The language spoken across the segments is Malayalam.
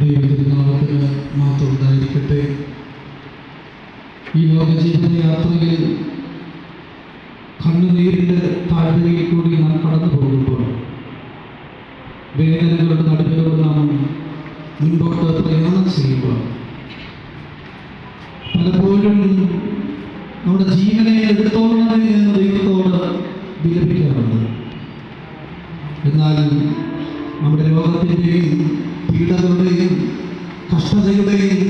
ദൈവത്തിരുനാമത്തിന് മാത്രം ഉണ്ടായിരിക്കട്ടെ. ഈ ലോകജീവിത യാത്രയിൽ കണ്ണുനീരിന്റെ താഴ്വരയിൽ കൂടി നാം കടന്നു പോകുമ്പോൾ വേദനകളുടെ നടുവിലൂടെ നാം മുൻപോട്ട് പ്രയാണം ചെയ്യുമ്പോൾ പലപ്പോഴും നമ്മുടെ ജീവനെ എടുത്തോളണമേ എന്ന് ദൈവത്തോട് വിലപിക്കാറുണ്ട്. എന്നാൽ നമ്മുടെ പീഡകളുടെയും കഷ്ടതയുടെയും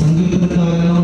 曾经跟大家